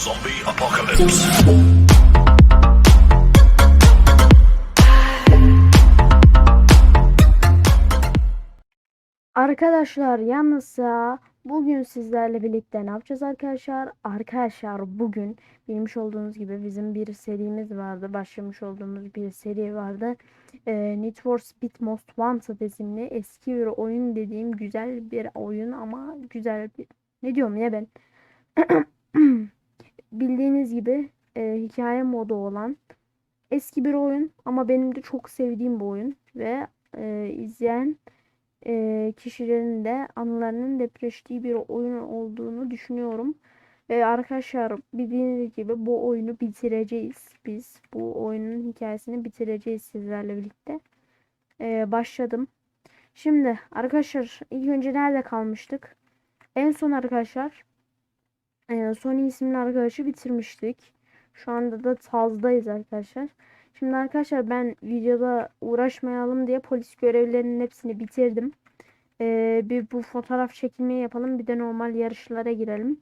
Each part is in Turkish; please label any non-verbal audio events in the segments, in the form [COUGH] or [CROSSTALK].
Zombie apocalypse. Arkadaşlar yalnızsa bugün sizlerle birlikte ne yapacağız arkadaşlar? Arkadaşlar bugün bilmiş olduğunuz gibi bizim bir serimiz vardı. Başlamış olduğumuz bir seri vardı. Ee, Need for Speed Most Wanted isimli eski bir oyun dediğim güzel bir oyun ama güzel bir... Ne diyorum ya ben? [CLEARS THROAT] Bildiğiniz gibi e, hikaye modu olan eski bir oyun ama benim de çok sevdiğim bir oyun ve e, izleyen e, kişilerin de anılarının depreştiği bir oyun olduğunu düşünüyorum. Ve arkadaşlar bildiğiniz gibi bu oyunu bitireceğiz. Biz bu oyunun hikayesini bitireceğiz sizlerle birlikte. E, başladım. Şimdi arkadaşlar ilk önce nerede kalmıştık? En son arkadaşlar e, Sony isimli arkadaşı bitirmiştik. Şu anda da Taz'dayız arkadaşlar. Şimdi arkadaşlar ben videoda uğraşmayalım diye polis görevlerinin hepsini bitirdim. Ee, bir bu fotoğraf çekilmeyi yapalım. Bir de normal yarışlara girelim.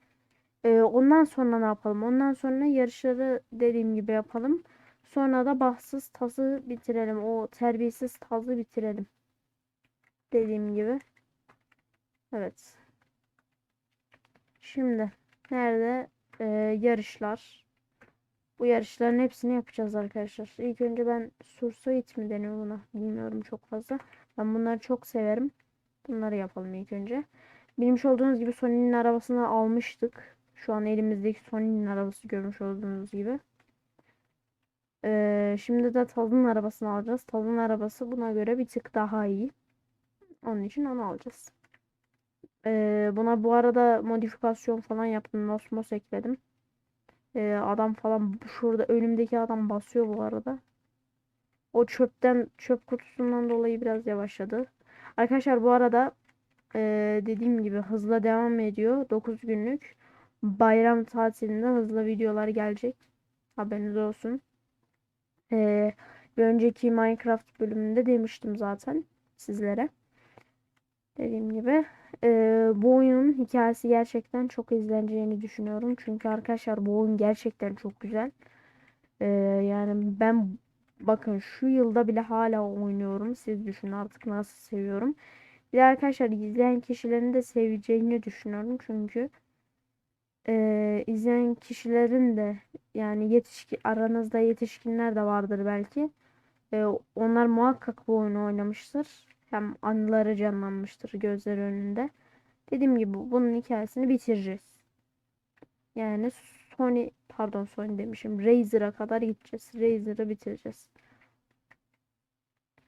Ee, ondan sonra ne yapalım? Ondan sonra yarışları dediğim gibi yapalım. Sonra da bahtsız tazı bitirelim. O terbiyesiz tazı bitirelim. Dediğim gibi. Evet. Şimdi nerede? Ee, yarışlar. Bu yarışların hepsini yapacağız arkadaşlar. İlk önce ben Sursoit mi deniyor buna? Bilmiyorum çok fazla. Ben bunları çok severim. Bunları yapalım ilk önce. Bilmiş olduğunuz gibi Sony'nin arabasını almıştık. Şu an elimizdeki Sony'nin arabası görmüş olduğunuz gibi. Ee, şimdi de Taz'ın arabasını alacağız. Taz'ın arabası buna göre bir tık daha iyi. Onun için onu alacağız. Ee, buna bu arada modifikasyon falan yaptım. Nosmos ekledim. Ee, adam falan şurada önümdeki adam basıyor bu arada. O çöpten çöp kutusundan dolayı biraz yavaşladı. Arkadaşlar bu arada ee, dediğim gibi hızla devam ediyor. 9 günlük bayram tatilinde hızlı videolar gelecek. Haberiniz olsun. Ee, bir önceki Minecraft bölümünde demiştim zaten sizlere. Dediğim gibi ee, bu oyunun hikayesi gerçekten çok izleneceğini düşünüyorum. Çünkü arkadaşlar bu oyun gerçekten çok güzel. Ee, yani ben bakın şu yılda bile hala oynuyorum. Siz düşünün artık nasıl seviyorum. Bir de arkadaşlar izleyen kişilerin de seveceğini düşünüyorum. Çünkü e, izleyen kişilerin de yani yetişkin aranızda yetişkinler de vardır belki. E, onlar muhakkak bu oyunu oynamıştır. Hem anıları canlanmıştır gözleri önünde. Dediğim gibi bunun hikayesini bitireceğiz. Yani Sony pardon Sony demişim. Razer'a kadar gideceğiz. Razer'ı bitireceğiz.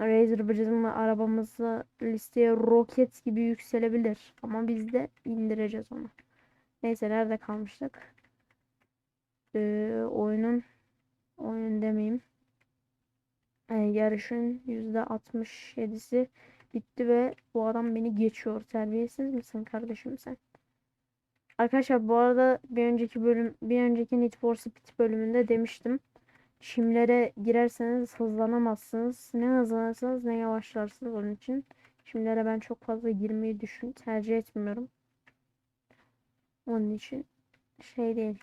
Razer bizim arabamızı listeye roket gibi yükselebilir. Ama biz de indireceğiz onu. Neyse nerede kalmıştık? Ee, oyunun oyun demeyeyim. Ee, yarışın %67'si bitti ve bu adam beni geçiyor. Terbiyesiz misin kardeşim sen? Arkadaşlar bu arada bir önceki bölüm bir önceki Need for Speed bölümünde demiştim. Çimlere girerseniz hızlanamazsınız. Ne hızlanırsanız ne yavaşlarsınız onun için. Çimlere ben çok fazla girmeyi düşün tercih etmiyorum. Onun için şey değil.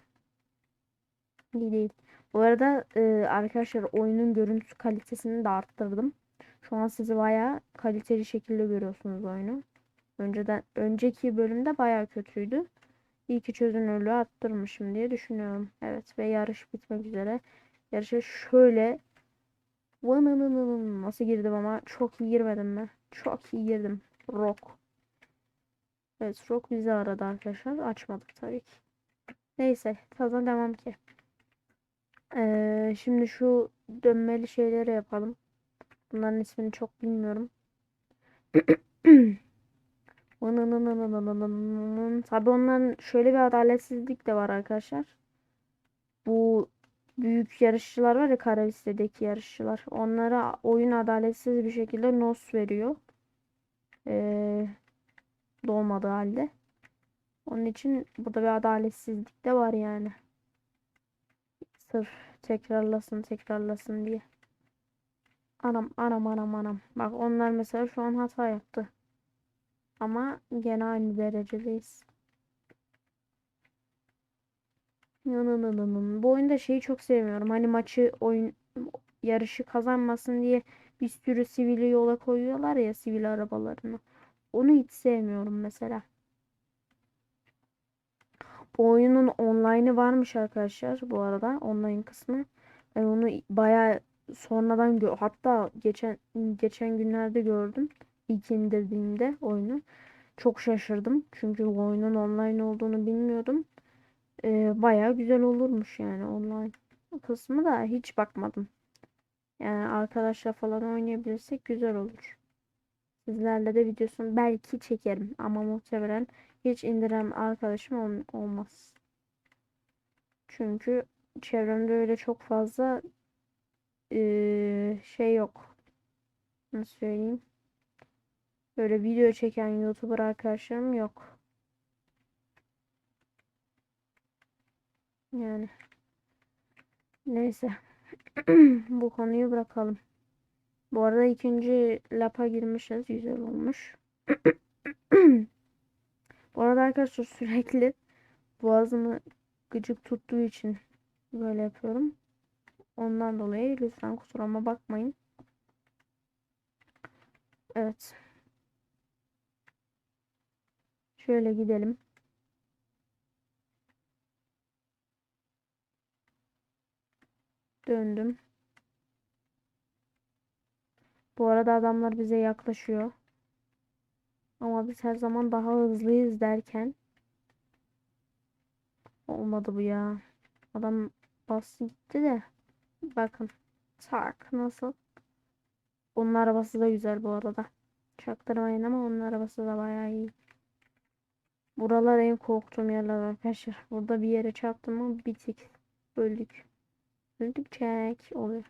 İyi değil. Bu arada e, arkadaşlar oyunun görüntü kalitesini de arttırdım. Şu an sizi bayağı kaliteli şekilde görüyorsunuz oyunu. Önceden önceki bölümde bayağı kötüydü. İyi ki çözünürlüğü arttırmışım diye düşünüyorum. Evet ve yarış bitmek üzere. Yarışa şöyle nasıl girdim ama çok iyi girmedim mi? Çok iyi girdim. Rock. Evet Rock bizi aradı arkadaşlar. Açmadık tabii ki. Neyse fazla devam ki. Ee, şimdi şu dönmeli şeyleri yapalım. Bunların ismini çok bilmiyorum. Tabii onların şöyle bir adaletsizlik de var arkadaşlar. Bu büyük yarışçılar var ya kara listedeki yarışçılar. Onlara oyun adaletsiz bir şekilde nos veriyor. Ee, doğmadığı halde. Onun için burada bir adaletsizlik de var yani. Sırf tekrarlasın tekrarlasın diye. Anam anam anam anam. Bak onlar mesela şu an hata yaptı. Ama gene aynı derecedeyiz. Yanananın. Bu oyunda şeyi çok sevmiyorum. Hani maçı oyun yarışı kazanmasın diye bir sürü sivili yola koyuyorlar ya sivil arabalarını. Onu hiç sevmiyorum mesela. Bu oyunun online'ı varmış arkadaşlar bu arada online kısmı. Ben onu bayağı sonradan gö hatta geçen geçen günlerde gördüm. İlk indirdiğimde oyunu. Çok şaşırdım. Çünkü oyunun online olduğunu bilmiyordum. Ee, bayağı güzel olurmuş yani online kısmı da hiç bakmadım. Yani arkadaşlar falan oynayabilirsek güzel olur. Sizlerle de videosunu belki çekerim ama muhtemelen hiç indiren arkadaşım ol- olmaz. Çünkü çevremde öyle çok fazla eee, şey yok. Nasıl söyleyeyim? Böyle video çeken YouTuber arkadaşlarım yok. Yani neyse. [CLEARS THROAT] Bu konuyu bırakalım. Bu arada ikinci lapa girmişiz. Güzel olmuş. [CLEARS THROAT] Bu arada arkadaşlar sürekli boğazımı gıcık tuttuğu için böyle yapıyorum. Ondan dolayı lütfen kusuruma bakmayın. Evet. Şöyle gidelim. Döndüm. Bu arada adamlar bize yaklaşıyor. Ama biz her zaman daha hızlıyız derken olmadı bu ya. Adam bastı gitti de. Bakın. Tak nasıl? Onun arabası da güzel bu arada. Çaktırmayın ama onun arabası da bayağı iyi. Buralar en korktuğum yerler arkadaşlar. Burada bir yere çarptım mı bitik. Öldük. Öldük çek oluyor.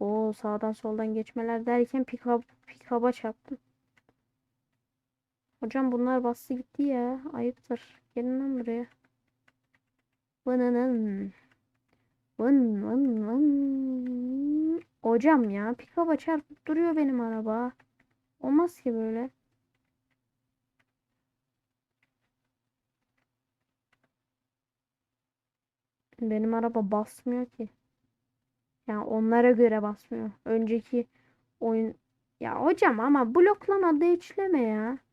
O sağdan soldan geçmeler derken pick-up pick-up'a çarptım. Hocam bunlar bastı gitti ya. Ayıptır. Gelin lan buraya. Vınının. Vın vın vın. Hocam ya pick-up'a çarpıp duruyor benim araba. Olmaz ki böyle. Benim araba basmıyor ki. Yani onlara göre basmıyor. Önceki oyun ya hocam ama bloklama da içleme ya.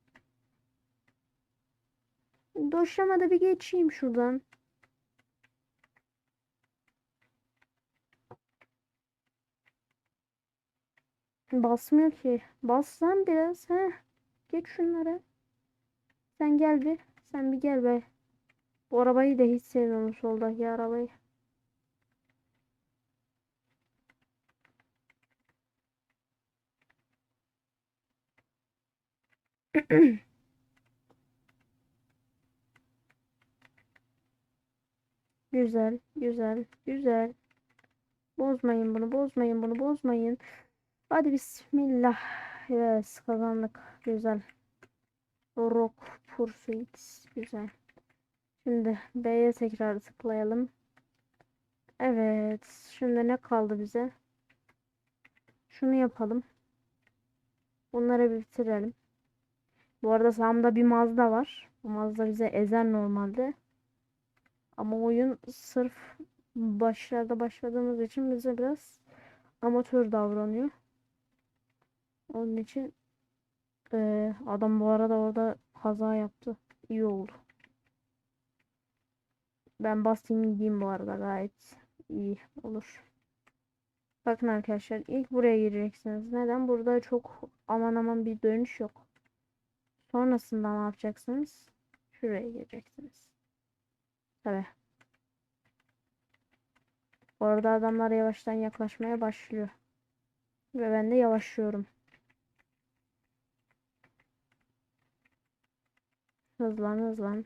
Doşlamada bir geçeyim şuradan. Basmıyor ki. Bassan biraz. Heh. Geç şunları. Sen gel bir. Sen bir gel be. Bu arabayı da hiç sevmiyorum soldaki arabayı. [CLEARS THROAT] Güzel, güzel, güzel. Bozmayın bunu, bozmayın bunu, bozmayın. Hadi bismillah. Yes, kazandık. Güzel. Rock Pursuit. Güzel. Şimdi B'ye tekrar tıklayalım. Evet. Şimdi ne kaldı bize? Şunu yapalım. Bunları bitirelim. Bu arada sağımda bir Mazda var. Bu Mazda bize ezer normalde. Ama oyun sırf başlarda başladığımız için bize biraz amatör davranıyor. Onun için eee, adam bu arada orada kaza yaptı. İyi oldu. Ben basayım gideyim bu arada gayet iyi olur. Bakın arkadaşlar ilk buraya gireceksiniz. Neden? Burada çok aman aman bir dönüş yok. Sonrasında ne yapacaksınız? Şuraya gireceksiniz. Tabii. Bu arada adamlar yavaştan yaklaşmaya başlıyor. Ve ben de yavaşlıyorum. Hızlan hızlan.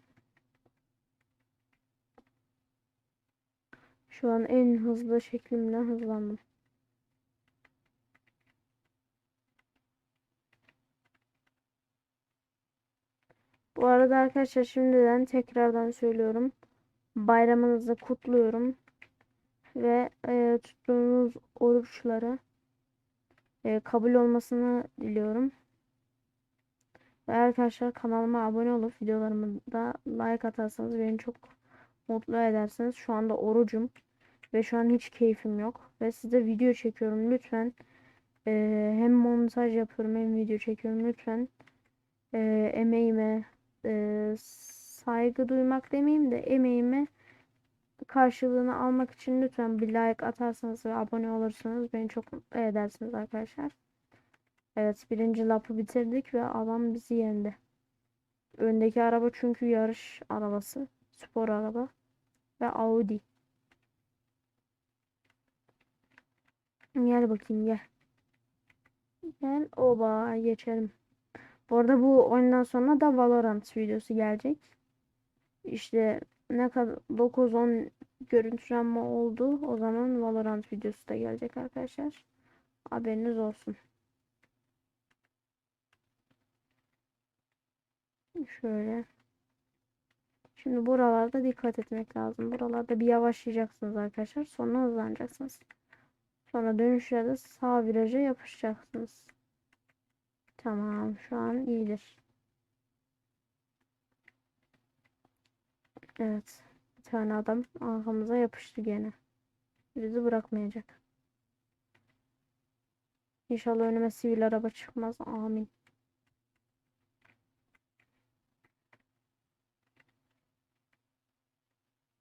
Şu an en hızlı şeklimle hızlandım. Bu arada arkadaşlar şimdiden tekrardan söylüyorum. Bayramınızı kutluyorum. Ve e, tuttuğunuz oruçları e, kabul olmasını diliyorum. Ve arkadaşlar kanalıma abone olup videolarımı da like atarsanız beni çok mutlu edersiniz. Şu anda orucum ve şu an hiç keyfim yok ve size video çekiyorum. Lütfen eee, hem montaj yapıyorum hem video çekiyorum. Lütfen eee, emeğime eee, saygı duymak demeyeyim de emeğime karşılığını almak için lütfen bir like atarsanız ve abone olursanız beni çok mutlu edersiniz arkadaşlar. Evet birinci lapı bitirdik ve adam bizi yendi. Öndeki araba çünkü yarış arabası. Spor araba. Ve Audi. Gel bakayım gel. Gel oba geçelim. Bu arada bu oyundan sonra da Valorant videosu gelecek. İşte ne kadar 9-10 görüntülenme oldu. O zaman Valorant videosu da gelecek arkadaşlar. Haberiniz olsun. Şöyle. Şimdi buralarda dikkat etmek lazım. Buralarda bir yavaşlayacaksınız arkadaşlar. Sonra hızlanacaksınız. Sonra dönüşlerde sağ viraja yapışacaksınız. Tamam. Şu an iyidir. Evet. Bir tane adam arkamıza yapıştı gene. Bizi bırakmayacak. İnşallah önüme sivil araba çıkmaz. Amin.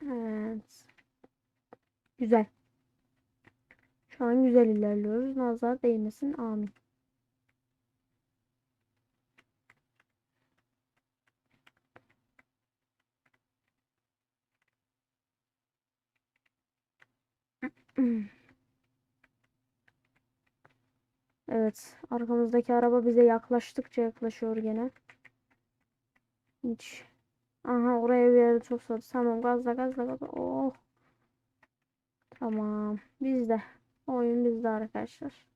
Evet. Güzel. Şu an güzel ilerliyoruz. Nazar değmesin. Amin. Evet. Arkamızdaki araba bize yaklaştıkça yaklaşıyor gene. Hiç. Aha oraya bir yere çok sardı. Tamam gazla gazla gazla. Oh. Tamam. Bizde. Oyun bizde arkadaşlar.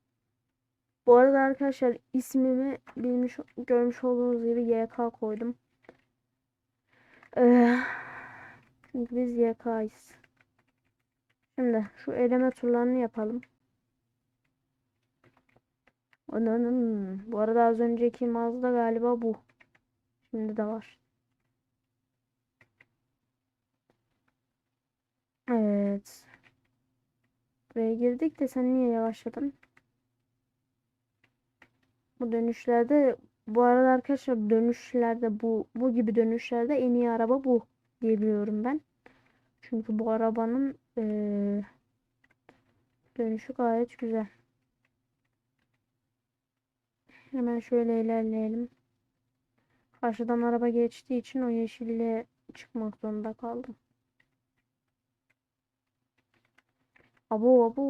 Bu arada arkadaşlar ismimi bilmiş görmüş olduğunuz gibi YK koydum. Ee, çünkü biz YK'yız. Şimdi şu eleme turlarını yapalım. Ananın. Bu arada az önceki Mazda galiba bu. Şimdi de var. Evet. Buraya girdik de sen niye yavaşladın? Bu dönüşlerde bu arada arkadaşlar dönüşlerde bu bu gibi dönüşlerde en iyi araba bu diyebiliyorum ben. Çünkü bu arabanın eee, dönüşü gayet güzel. Hemen şöyle ilerleyelim. Karşıdan araba geçtiği için o yeşille çıkmak zorunda kaldım. Abo abo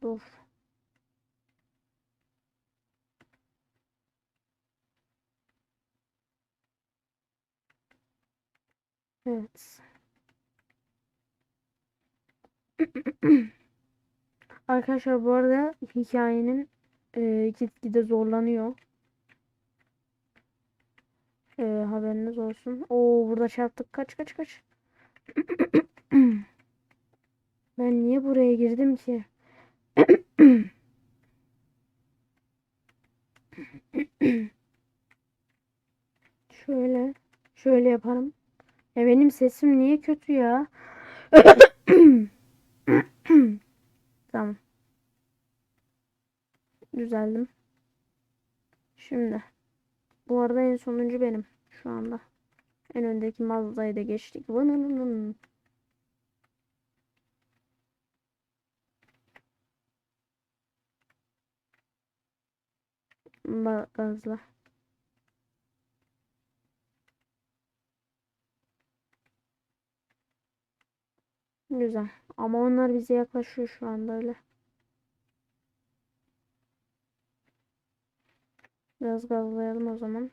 dur. Evet. Arkadaşlar bu arada hikayenin e, gitgide zorlanıyor. E, haberiniz olsun. Oo burada çarptık. Kaç kaç kaç. [CLEARS THROAT] Ben niye buraya girdim ki? [CLEARS THROAT] Şöyle. Şöyle yaparım. Ya benim sesim niye kötü ya? [CLEARS THROAT] [CLEARS THROAT] Tamam. Düzeldim. Şimdi. Bu arada en sonuncu benim. Şu anda. En öndeki Mazda'yı da geçtik. Vınınının. Gazla. Güzel. Ama onlar bize yaklaşıyor şu anda öyle. Biraz gazlayalım o zaman.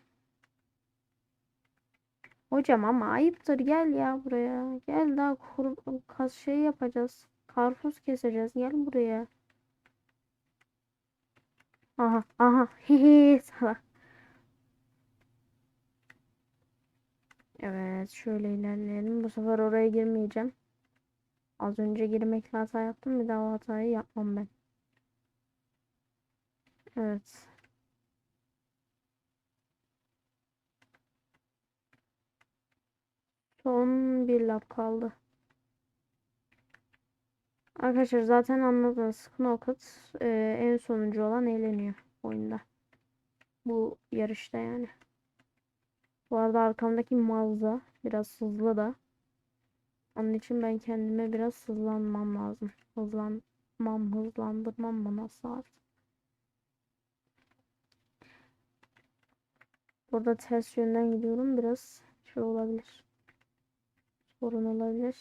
Hocam ama ayıptır gel ya buraya. Gel daha kur kas şey yapacağız. Karpuz keseceğiz. Gel buraya. Aha aha [LAUGHS] hihi salak. Evet şöyle ilerleyelim. Bu sefer oraya girmeyeceğim. Az önce girmekle hata yaptım. Bir daha o hatayı yapmam ben. Evet. Son bir lap kaldı. Arkadaşlar zaten anladınız. Knockout e, en sonuncu olan eğleniyor oyunda. Bu yarışta yani. Bu arada arkamdaki Mazda biraz hızlı da. Onun için ben kendime biraz hızlanmam lazım. Hızlanmam, hızlandırmam nasıl artık? Burada ters yönden gidiyorum. Biraz şey olabilir. Sorun olabilir.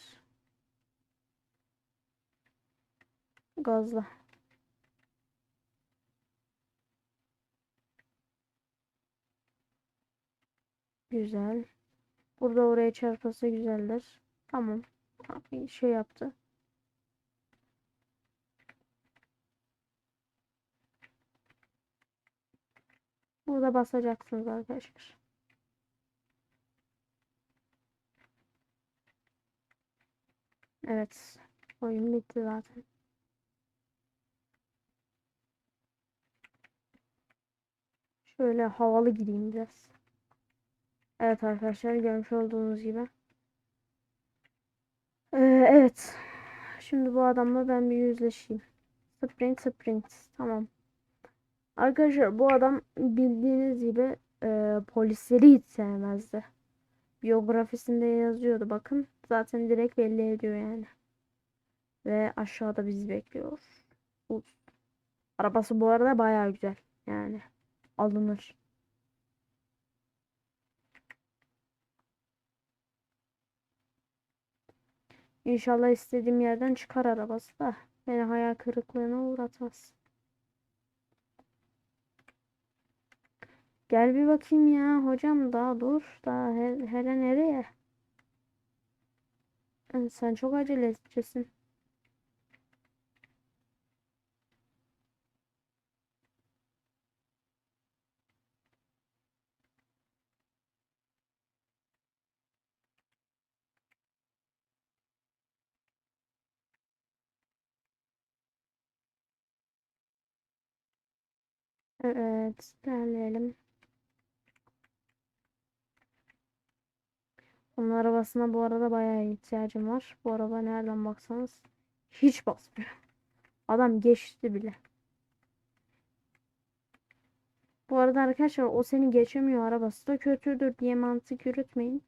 Gazla. Güzel. Burada oraya çarpması güzeldir. Tamam. Şey yaptı. Burada basacaksınız arkadaşlar. Evet. Oyun bitti zaten. Şöyle havalı gideyim biraz. Evet arkadaşlar görmüş olduğunuz gibi. Ee, evet. Şimdi bu adamla ben bir yüzleşeyim. Sprint sprint. Tamam. Arkadaşlar bu adam bildiğiniz gibi e, polisleri hiç sevmezdi. Biyografisinde yazıyordu bakın. Zaten direkt belli ediyor yani. Ve aşağıda bizi bekliyor. Arabası bu arada baya güzel. Yani alınır. İnşallah istediğim yerden çıkar arabası da beni hayal kırıklığına uğratmaz. Gel bir bakayım ya hocam daha dur daha he hele nereye? Sen çok acele edeceksin. Evet, ilerleyelim. Onun arabasına bu arada bayağı ihtiyacım var. Bu araba nereden baksanız hiç basmıyor. Adam geçti bile. Bu arada arkadaşlar o seni geçemiyor arabası da kötüdür diye mantık yürütmeyin.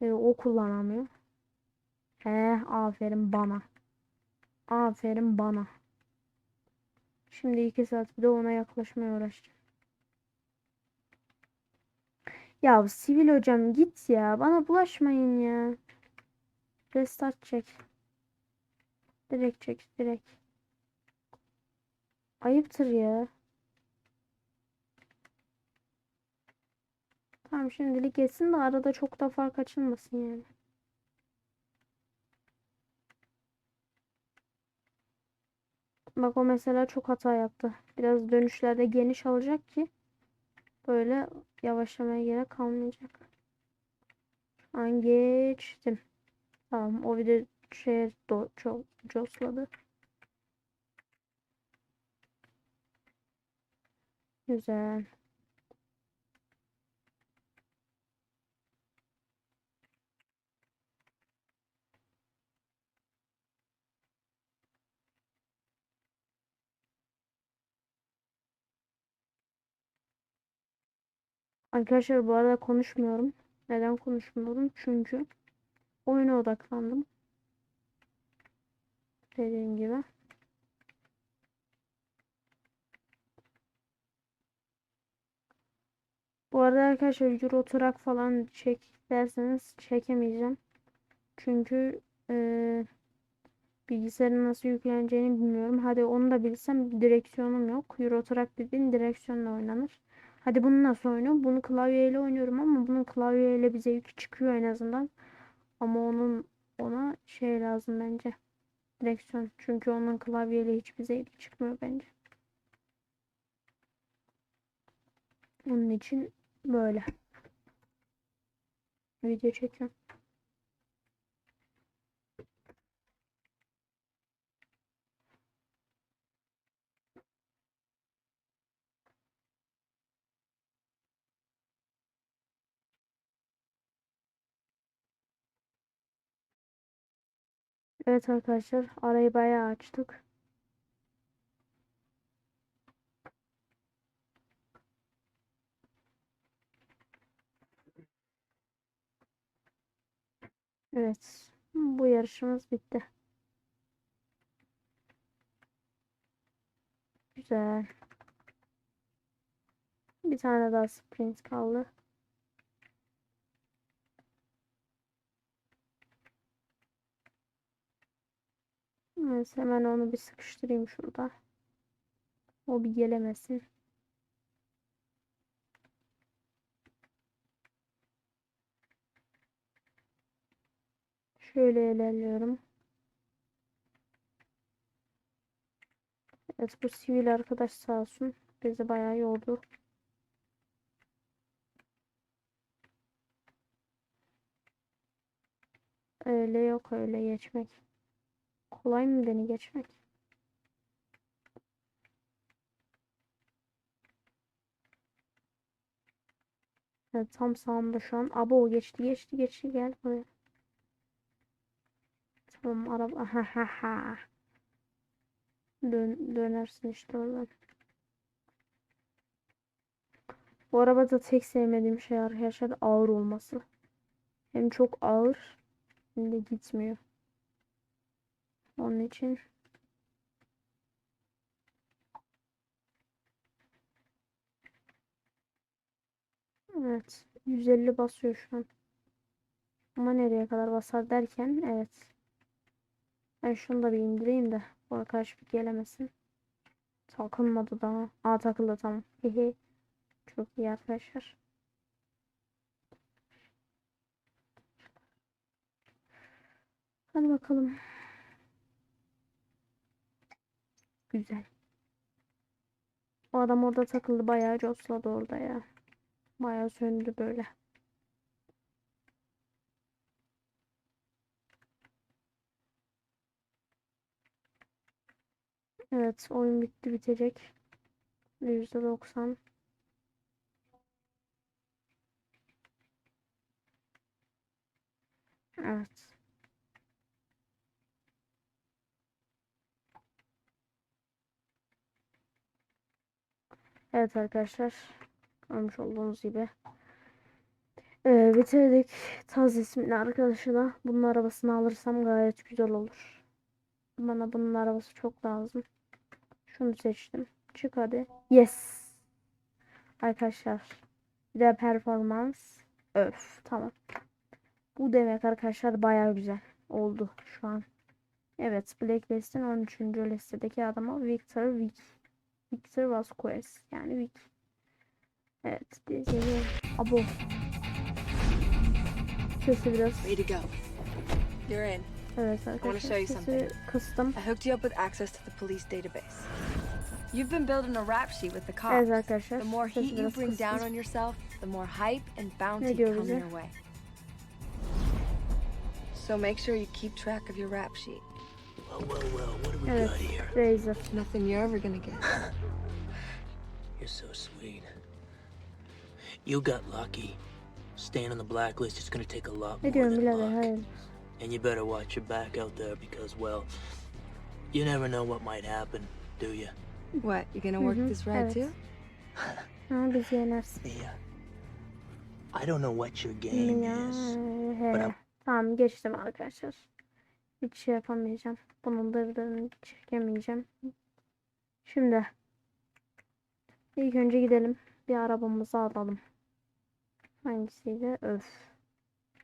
Ee, o kullanamıyor. He aferin bana. Aferin bana. Şimdi iki saat bir de ona yaklaşmaya uğraşacağım. Ya sivil hocam git ya. Bana bulaşmayın ya. Restart çek. Direkt çek direkt. Ayıptır ya. Tamam şimdilik geçsin de arada çok da fark açılmasın yani. Bak o mesela çok hata yaptı. Biraz dönüşlerde geniş alacak ki böyle yavaşlamaya gerek kalmayacak. An geçtim. Tamam o bir de şey do cosladı. Güzel. Arkadaşlar bu arada konuşmuyorum. Neden konuşmuyorum? Çünkü oyuna odaklandım. Dediğim gibi. Bu arada arkadaşlar Euro Truck falan çek derseniz çekemeyeceğim. Çünkü e, bilgisayarın nasıl yükleneceğini bilmiyorum. Hadi onu da bilsem direksiyonum yok. Euro Truck dediğin direksiyonla oynanır. Hadi bunu nasıl oynuyorum? Bunu klavyeyle oynuyorum ama bunun klavyeyle bize yük çıkıyor en azından. Ama onun ona şey lazım bence. Direksiyon. Çünkü onun klavyeyle hiç bize yük çıkmıyor bence. Onun için böyle. Video çekiyorum. Evet arkadaşlar arayı bayağı açtık. Evet. Bu yarışımız bitti. Güzel. Bir tane daha sprint kaldı. Evet, hemen onu bir sıkıştırayım şurada. O bir gelemesin. Şöyle ilerliyorum. Evet bu sivil arkadaş sağ olsun. Bizi bayağı yordu. Öyle yok öyle geçmek. Kolay mı beni geçmek? Evet tam sağımda şu an. Abo geçti geçti geçti gel buraya. Tamam araba. [LAUGHS] Ha ha ha. Dön, dönersin işte oradan. Bu arabada tek sevmediğim şey arkadaşlar ağır olması. Hem çok ağır hem de gitmiyor. Onun için Evet. 150 basıyor şu an. Ama nereye kadar basar derken evet. Ben şunu da bir indireyim de bu arkadaş bir gelemesin. Takılmadı daha. Aa takıldı tamam. Hehe. Çok iyi arkadaşlar. Hadi bakalım. Güzel. O adam orada takıldı. Bayağı cosladı orada ya. Bayağı söndü böyle. Evet oyun bitti bitecek. %90. Evet. Evet arkadaşlar. Görmüş olduğunuz gibi. Ee, bitirdik. Taz isimli arkadaşına. Bunun arabasını alırsam gayet güzel olur. Bana bunun arabası çok lazım. Şunu seçtim. Çık hadi. Yes. Arkadaşlar. Bir de performans. Öf. Tamam. Bu demek arkadaşlar baya güzel oldu şu an. Evet. Blacklist'in 13. listedeki adama Victor Vick. Victor Vasquez. Yani Vick. Evet. Dizeli. Abo. Sesi biraz. Way to go. You're in. Evet show arkadaşlar. you Sesi something. kıstım. I hooked you up with access to the police database. You've been building a rap sheet with the cops. Evet arkadaşlar. The more heat you bring down on yourself, the more hype and bounty come your way. So make sure you keep track of your rap sheet. Well, well, well, what do we Evet. got here? Razor. Nothing you're ever gonna get. [LAUGHS] You're so sweet. You got lucky. Staying on the blacklist is gonna take a lot more than luck. And you better watch your back out there because, well, you never know what might happen, do you? What, you gonna work Mhm, this ride evet. too? Ha bizi yenersin. Yeah. I don't know what your game Ya, is. he. Bana- Tamam geçtim arkadaşlar. Hiç şey yapamayacağım. Bunun dırdırını çekemeyeceğim. Şimdi ilk önce gidelim. Bir arabamızı alalım. Hangisiydi? Öf.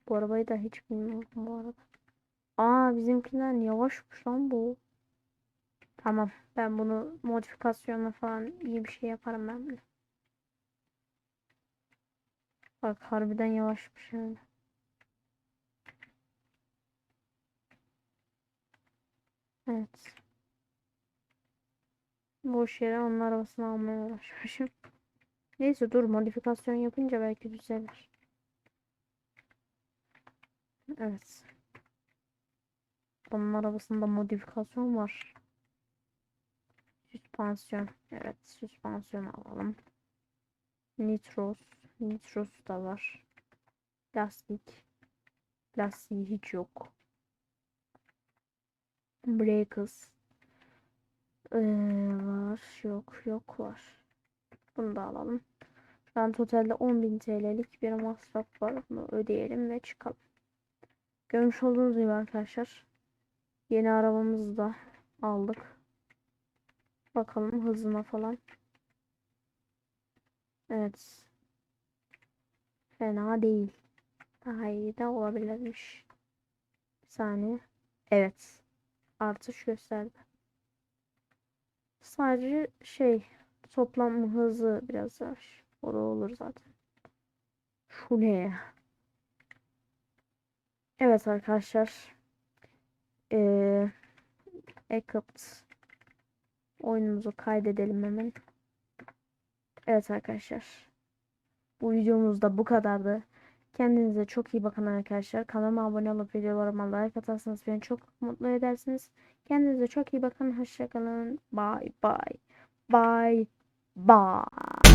Bu arabayı da hiç bilmiyorum bu arada. Aa bizimkinden yavaşmış lan bu. Tamam. Ben bunu modifikasyonla falan iyi bir şey yaparım ben bunu. Bak harbiden yavaşmış yani. Evet. Boş yere onun arabasını almaya uğraşmışım. Neyse dur modifikasyon yapınca belki düzelir. Evet. Bunun arabasında modifikasyon var. Süspansiyon. Evet süspansiyon alalım. Nitros. Nitros da var. Lastik. Lastiği hiç yok. Breakers. Ee, var. Yok. Yok var. Bunu da alalım. Şu an totalde 10.000 TL'lik bir masraf var. Bunu ödeyelim ve çıkalım. Görmüş olduğunuz gibi arkadaşlar. Yeni arabamızı da aldık. Bakalım hızına falan. Evet. Fena değil. Daha iyi de olabilirmiş. Bir saniye. Evet. Artış gösterdi. Sadece şey toplam hızı biraz yavaş. O da olur zaten. Şu ne ya? Evet arkadaşlar. Ee, Equipped oyunumuzu kaydedelim hemen. Evet arkadaşlar. Bu videomuz da bu kadardı. Kendinize çok iyi bakın arkadaşlar. Kanalıma abone olup videolarıma like atarsanız beni çok mutlu edersiniz. Kendinize çok iyi bakın. Hoşçakalın. Bye bye. Bye bye.